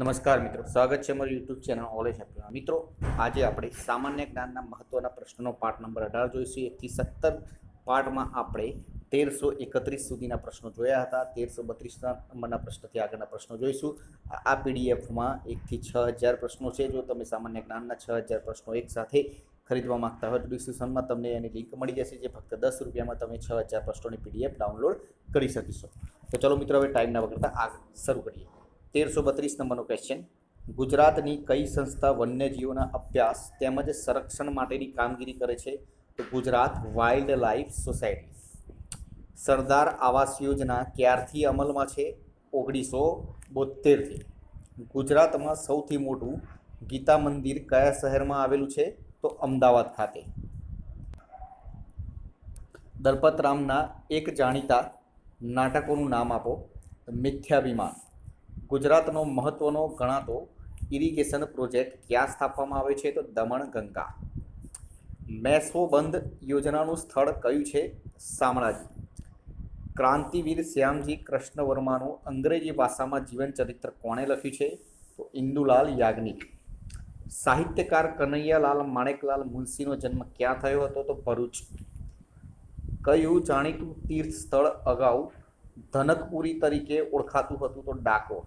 નમસ્કાર મિત્રો, સ્વાગત છે અમારી યુટ્યુબ ચેનલ ઓલેજ હેપીમાં મિત્રો, આજે આપણે સામાન્ય જ્ઞાનના મહત્વના પ્રશ્નનો પાઠ નંબર અઢાર જોઈશું. એકથી સત્તર પાઠમાં આપણે તેરસો એકત્રીસ સુધીના પ્રશ્નો જોયા હતા. તેરસો બત્રીસના નંબરના પ્રશ્નથી આગળના પ્રશ્નો જોઈશું. આ- પીડીએફમાં એકથી છ હજાર પ્રશ્નો છે. જો તમે સામાન્ય જ્ઞાનના છ હજાર પ્રશ્નો એકસાથે ખરીદવા માંગતા હોય તો ડિસ્ક્રિપ્શનમાં તમને એની લિંક મળી જશે, જે ફક્ત દસ રૂપિયામાં તમે છ હજાર પ્રશ્નોની પીડીએફ ડાઉનલોડ કરી શકીશો. તો ચલો મિત્રો, હવે ટાઈમના વગરતા આ શરૂ કરીએ. તેરસો બત્રીસ નંબરનો ક્વેશ્ચન ગુજરાતની કઈ સંસ્થા વન્યજીવોના અભ્યાસ તેમજ સંરક્ષણ માટેની કામગીરી કરે છે? તો Gujarat wild life society Sardar Awas Yojana ક્યારથી અમલમાં છે? ઓગણીસો બોતેરથી ગુજરાતમાં સૌથી મોટું ગીતા મંદિર કયા શહેરમાં આવેલું છે? તો અમદાવાદ ખાતે. દલપતરામના એક જાણીતા નાટકોનું નામ આપો. મિથ્યાભિમાન. ગુજરાતનો મહત્વનો ગણાતો ઇરિગેશન પ્રોજેક્ટ ક્યાં સ્થાપવામાં આવે છે તો દમણ ગંગા. મેસો બંધ યોજનાનું સ્થળ કયું છે? શામળાજી. ક્રાંતિવીર શ્યામજી કૃષ્ણ વર્માનું અંગ્રેજી ભાષામાં જીવન ચરિત્ર કોણે લખ્યું છે? તો ઇન્દુલાલ યાજ્ઞિક. સાહિત્યકાર કનૈયાલાલ માણેકલાલ મુનશીનો જન્મ ક્યાં થયો હતો તો ભરૂચ. કયું જાણીતું તીર્થ સ્થળ અગાઉ ધનકપુરી તરીકે ઓળખાતું હતું તો ડાકોર.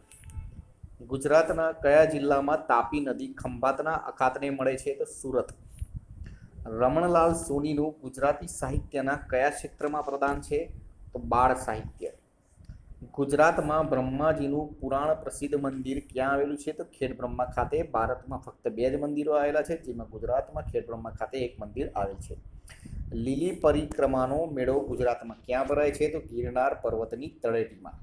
ગુજરાતના કયા જિલ્લામાં તાપી નદી ખંભાતના અખાતને મળે છે તો સુરત. રમણલાલ સોનીનું ગુજરાતી સાહિત્યના કયા ક્ષેત્રમાં પ્રદાન છે તો બાળ સાહિત્ય. ગુજરાતમાં બ્રહ્માજીનું પુરાણ પ્રસિદ્ધ મંદિર ક્યાં આવેલું છે તો ખેડ બ્રહ્મા ખાતે, ભારતમાં ફક્ત બે જ મંદિરો આવેલા છે, જેમાં ગુજરાતમાં ખેડ બ્રહ્મા ખાતે એક મંદિર આવેલ છે. લીલી પરિક્રમાનો મેળો ગુજરાતમાં ક્યાં ભરાય છે તો ગિરનાર પર્વતની તળેટીમાં.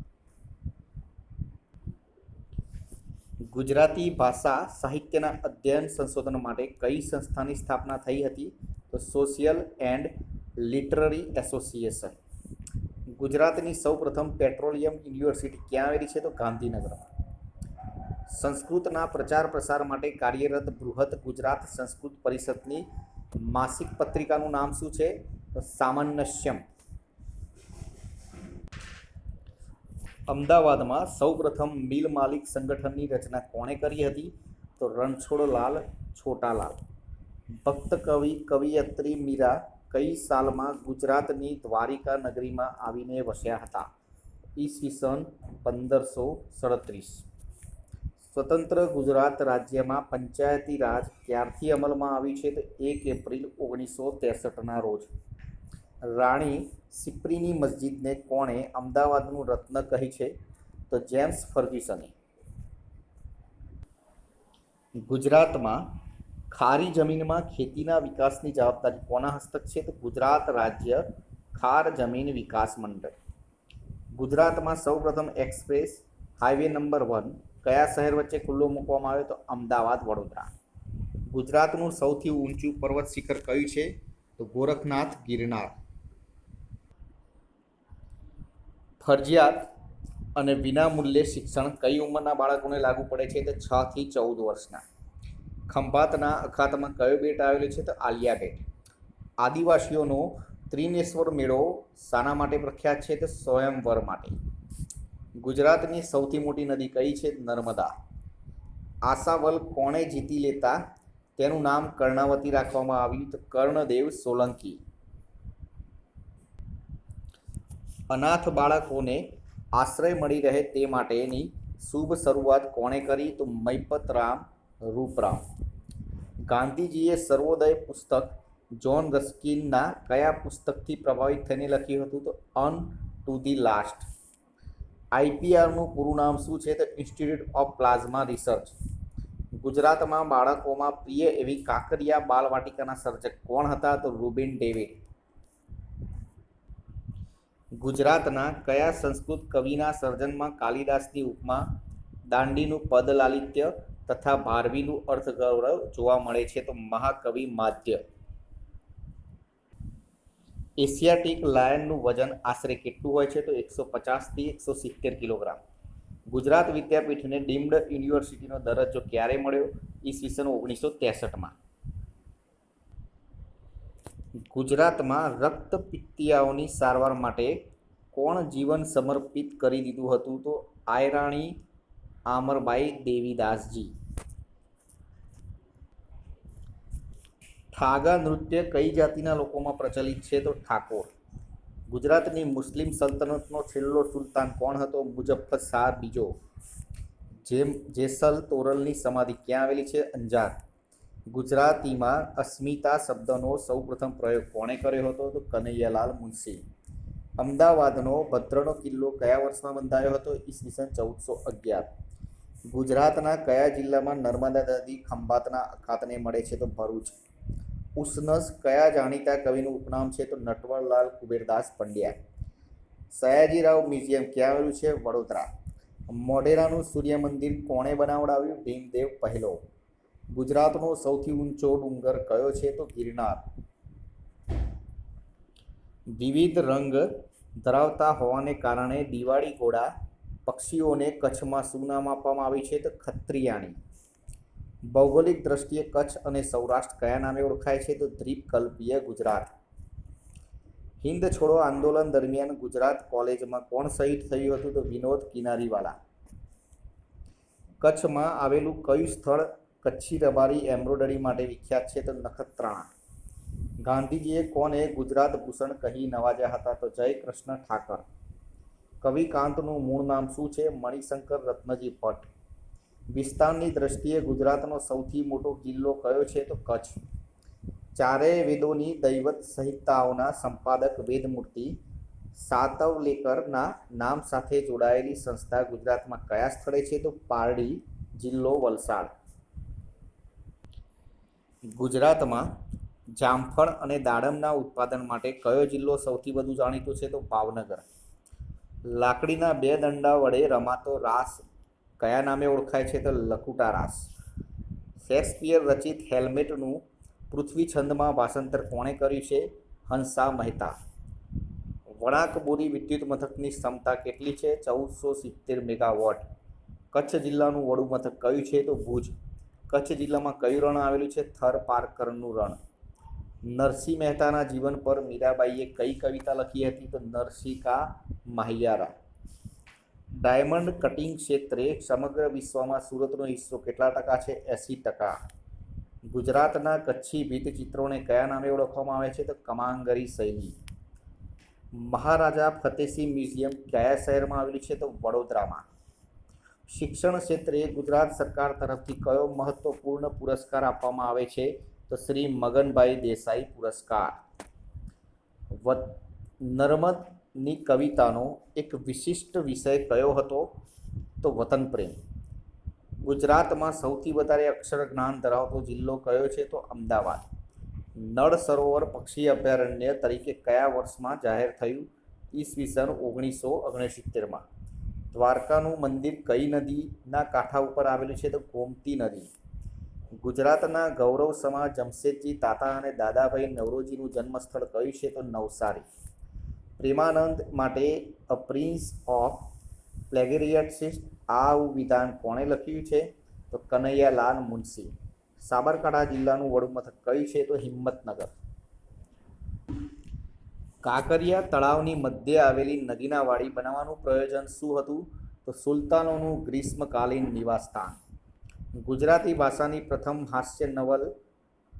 ગુજરાતી ભાષા સાહિત્યના અધ્યયન સંશોધન માટે કઈ સંસ્થાની સ્થાપના થઈ હતી? તો સોશિયલ એન્ડ લિટરરી એસોસિએશન ગુજરાતની સૌપ્રથમ પેટ્રોલિયમ યુનિવર્સિટી ક્યાં આવેલી છે? તો ગાંધીનગરમાં. સંસ્કૃતના પ્રચાર પ્રસાર માટે કાર્યરત બૃહદ ગુજરાત સંસ્કૃત પરિષદની માસિક પત્રિકાનું નામ શું છે? તો સામન્યસ્યમ અમદાવાદમાં સૌપ્રથમ મિલ માલિક સંગઠનની રચના કોણે કરી હતી? તો રણછોડલાલ છોટાલાલ. ભક્ત કવિ, કવિયત્રી મીરા કઈ સાલમાં ગુજરાતની દ્વારિકા નગરીમાં આવીને વસ્યા હતા? ઈસવીસન પંદરસો સડત્રીસ. સ્વતંત્ર ગુજરાત રાજ્યમાં પંચાયતી રાજ ક્યારથી અમલમાં આવ્યું છે? તો એક એપ્રિલ ઓગણીસો ત્રેસઠના રોજ. રાણી સિપ્રીની મસ્જિદને કોણે અમદાવાદનું રત્ન કહી છે? તો જેમ્સ ફર્ગ્યુસને. ગુજરાતમાં ખારી જમીનમાં ખેતીના વિકાસની જવાબદારી કોના હસ્તક છે? તો ગુજરાત રાજ્ય ખાર જમીન વિકાસ મંડળ. ગુજરાતમાં સૌપ્રથમ એક્સપ્રેસ હાઈવે નંબર વન કયા શહેર વચ્ચે ખુલ્લો મૂકવામાં આવ્યો? તો અમદાવાદ, વડોદરા. ગુજરાતનું સૌથી ઊંચું પર્વત શિખર કયું છે? તો ગોરખનાથ, ગિરનાર. ફરજિયાત અને વિનામૂલ્યે શિક્ષણ કઈ ઉંમરના બાળકોને લાગુ પડે છે તો છ થી ચૌદ વર્ષના. ખંભાતના અખાતમાં કયો બેટ આવેલો છે તો આલિયા બેટ. આદિવાસીઓનો ત્રિનેશ્વર મેળો શાના માટે પ્રખ્યાત છે તો સ્વયંવર માટે. ગુજરાતની સૌથી મોટી નદી કઈ છે? નર્મદા. આશાવલ કોણે જીતી લેતા? તેનું નામ કર્ણાવતી રાખવામાં આવ્યું તો કર્ણદેવ સોલંકી. અનાથ બાળકોને આશ્રય મળી રહે તે માટેની શુભ શરૂઆત કોણે કરી? તો મૈપતરામ રૂપરામ. ગાંધીજીએ સર્વોદય પુસ્તક જોન રસ્કિનના કયા પુસ્તકથી પ્રભાવિત થઈને લખ્યું હતું? તો અન ટુ ધી લાસ્ટ. આઈપીઆરનું પૂરું નામ શું છે? તો ઇન્સ્ટિટ્યૂટ ઓફ પ્લાઝમા રિસર્ચ. ગુજરાતમાં બાળકોમાં પ્રિય એવી કાંકરિયા બાલવાટિકાના સર્જક કોણ હતા? તો રૂબિન ડેવિડ. ગુજરાતના કયા સંસ્કૃત કવિના સર્જનમાં કાલિદાસની ઉપમા, દાંડીનું પદલાલિત્ય તથા ભારવીનું અર્થગૌરવ જોવા મળે છે તો મહાકવિ માધ્ય. એશિયાટિક લાયનનું વજન આશરે કેટલું હોય છે તો એકસો પચાસથી એકસો સિત્તેર કિલોગ્રામ. ગુજરાત વિદ્યાપીઠને ડીમ્ડ યુનિવર્સિટીનો દરજ્જો ક્યારે મળ્યો? ઈસવીસન ઓગણીસો ત્રેસઠમાં. ગુજરાતમાં રક્તપિત્તિયાઓની સારવાર માટે કોણ જીવન સમર્પિત કરી દીધું હતું? તો આયરાણી આમરબાઈ દેવીદાસજી. ઠાગા નૃત્ય કઈ જાતિના લોકોમાં પ્રચલિત છે? તો ઠાકોર. ગુજરાતની મુસ્લિમ સલ્તનતનો છેલ્લો સુલતાન કોણ હતો? મુજફ્ફર શાહ બીજો. જેમ જેસલ તોરલની સમાધિ ક્યાં આવેલી છે? અંજાર. ગુજરાતીમાં અસ્મિતા શબ્દનો સૌપ્રથમ પ્રયોગ કોણે કર્યો હતો? તો કનૈયાલાલ મુનશી. અમદાવાદનો ભદ્રનો કિલ્લો કયા વર્ષમાં બંધાયો હતો? ઈસવીસન ચૌદસો અગિયાર. ગુજરાતના કયા જિલ્લામાં નર્મદા નદી ખંભાતના અખાતને મળે છે? તો ભરૂચ. ઉસનસ કયા જાણીતા કવિનું ઉપનામ છે? તો નટવરલાલ કુબેરદાસ પંડ્યા. સયાજીરાવ મ્યુઝિયમ ક્યાં આવેલું છે? વડોદરા. મોઢેરાનું સૂર્ય મંદિર કોણે બનાવડાવ્યું? ભીમદેવ પહેલો. ગુજરાતનો સૌથી ઊંચો ડુંગર કયો છે તો ગિરનાર? વિવિધ રંગ ધરાવતા હોવાને કારણે દિવાળી ઘોડા પક્ષીઓને કચ્છમાં શું નામ આપવામાં આવે છે તો ખત્રિયાણી. ભૌગોલિક દ્રષ્ટિએ કચ્છ અને સૌરાષ્ટ્ર કયા નામે ઓળખાય છે તો દ્વીપકલ્પીય ગુજરાત. હિન્દ છોડો આંદોલન દરમિયાન ગુજરાત કોલેજમાં કોણ શહીદ થયું હતું તો વિનોદ કિનારીવાલા. કચ્છમાં આવેલું કયું સ્થળ કચ્છી રબારી એમ્બ્રોઇડરી માટે વિખ્યાત છે તો નખત્રાણા. ગાંધીજીએ કોને ગુજરાત ભૂષણ કહી નવાજ્યા હતા તો જય કૃષ્ણ ઠાકર કવિકાંતનું મૂળ નામ શું છે? મણિશંકર રત્નજી ભટ્ટ. વિસ્તારની દ્રષ્ટિએ ગુજરાતનો સૌથી મોટો કિલ્લો કયો છે તો કચ્છ. ચારેય વેદોની દૈવત સંહિતાઓના સંપાદક વેદમૂર્તિ સાતવલેકરના નામ સાથે જોડાયેલી સંસ્થા ગુજરાતમાં કયા સ્થળે છે તો પારડી જિલ્લો વલસાડ. ગુજરાતમાં જામફળ અને દાડમના ઉત્પાદન માટે કયો જિલ્લો સૌથી વધુ જાણીતો છે? તો ભાવનગર. લાકડીના બે દંડા વડે રમાતો રાસ કયા નામે ઓળખાય છે? તો લકુટા રાસ. શેક્સપિયર રચિત હેલ્મેટનું પૃથ્વી છંદમાં ભાષાંતર કોણે કર્યું છે? હંસા મહેતા. વણાક બોરી વિદ્યુત મથકની ક્ષમતા કેટલી છે? ચૌદસો સિત્તેર મેગાવોટ. કચ્છ જિલ્લાનું વડું મથક કયું છે? તો ભુજ. કચ્છ જિલ્લામાં કયું રણ આવેલું છે? થર પારકરનું રણ. નરસિંહ મહેતાના જીવન પર મીરાબાઈએ કઈ કવિતા લખી હતી? તો નરસિકા માહિયારા. ડાયમંડ કટિંગ ક્ષેત્રે સમગ્ર વિશ્વમાં સુરતનો હિસ્સો કેટલા ટકા છે? એંસી ટકા. ગુજરાતના કચ્છી ભીતચિત્રોને કયા નામે ઓળખવામાં આવે છે? તો કમાંગરી શૈલી. મહારાજા ફતેસિંહ મ્યુઝિયમ કયા શહેરમાં આવેલું છે? તો વડોદરામાં. શિક્ષણ ક્ષેત્રે ગુજરાત સરકાર તરફથી કયો મહત્વપૂર્ણ પુરસ્કાર આપવામાં આવે છે? તો શ્રી મગનભાઈ દેસાઈ પુરસ્કાર. નર્મદની કવિતાનો એક વિશિષ્ટ વિષય કયો હતો? તો વતન પ્રેમ. ગુજરાતમાં સૌથી વધારે અક્ષર જ્ઞાન ધરાવતો જિલ્લો કયો છે? તો અમદાવાદ. નળ સરોવર પક્ષી અભયારણ્ય તરીકે કયા વર્ષમાં જાહેર થયું? ઈસવીસન ઓગણીસો ઓગણસિત્તેરમાં. દ્વારકાનું મંદિર કઈ નદીના કાંઠા ઉપર આવેલું છે તો ગોમતી નદી. ગુજરાતના ગૌરવ સમા જમશેદજી તાતા અને દાદાભાઈ નવરોજીનું જન્મસ્થળ કયું છે તો નવસારી. પ્રેમાનંદ માટે અ પ્રિન્સ ઓફ પ્લેગેરિયટસિસ્ટ આ વિધાન કોણે લખ્યું છે તો કનૈયાલાલ મુનશી. સાબરકાંઠા જિલ્લાનું વડુમથક કયું છે તો હિંમતનગર. કાંકરિયા તળાવની મધ્યે આવેલી નગીના વાડી બનાવવાનું પ્રયોજન શું હતું? તો સુલતાનોનું ગ્રીષ્મકાલીન નિવાસસ્થાન. ગુજરાતી ભાષાની પ્રથમ હાસ્ય નવલ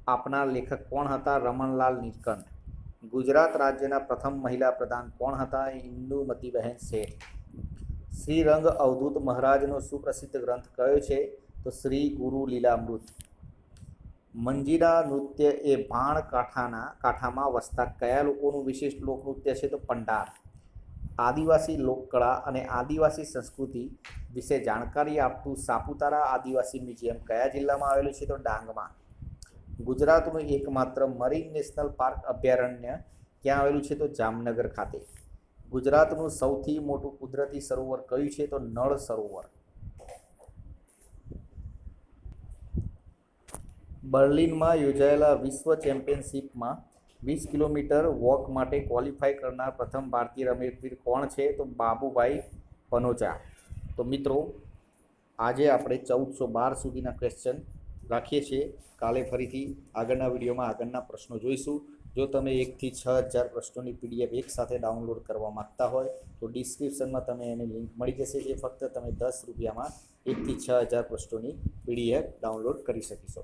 આપનાર લેખક કોણ હતા? રમણલાલ નીલકંઠ. ગુજરાત રાજ્યના પ્રથમ મહિલા પ્રધાન કોણ હતા? ઇન્દુમતીબહેન શેઠ. શ્રીરંગ અવધૂત મહારાજનો સુપ્રસિદ્ધ ગ્રંથ કયો છે? તો શ્રી ગુરુ લીલામૃત. મંજીરા નૃત્ય એ ભાણ કાંઠાના કાંઠામાં વસતા કયા લોકોનું વિશિષ્ટ લોકનૃત્ય છે તો પંડાર. આદિવાસી લોકકળા અને આદિવાસી સંસ્કૃતિ વિશે જાણકારી આપતું સાપુતારા આદિવાસી મ્યુઝિયમ કયા જિલ્લામાં આવેલું છે તો ડાંગમાં. ગુજરાતનું એકમાત્ર મરીન નેશનલ પાર્ક અભયારણ્ય ક્યાં આવેલું છે તો જામનગર ખાતે. ગુજરાતનું સૌથી મોટું કુદરતી સરોવર કયું છે તો નળ સરોવર. બર્લિનમાં યોજાયેલા વિશ્વ ચેમ્પિયનશિપમાં વીસ કિલોમીટર વોક માટે ક્વોલિફાય કરનાર પ્રથમ ભારતીય રમતવીર કોણ છે? તો બાબુભાઈ પનોચા. તો મિત્રો, આજે આપણે ચૌદસો બાર સુધીના ક્વેશ્ચન રાખીએ છીએ. કાલે ફરીથી આગળના વિડીયોમાં આગળના પ્રશ્નો જોઈશું. જો તમે એકથી છ હજાર પ્રશ્નોની પીડીએફ એક સાથે ડાઉનલોડ કરવા માગતા હોય, તો ડિસ્ક્રિપ્શનમાં તમે એની લિંક મળી જશે જે ફક્ત તમે દસ રૂપિયામાં એકથી છ હજાર પ્રશ્નોની પીડીએફ ડાઉનલોડ કરી શકીશો.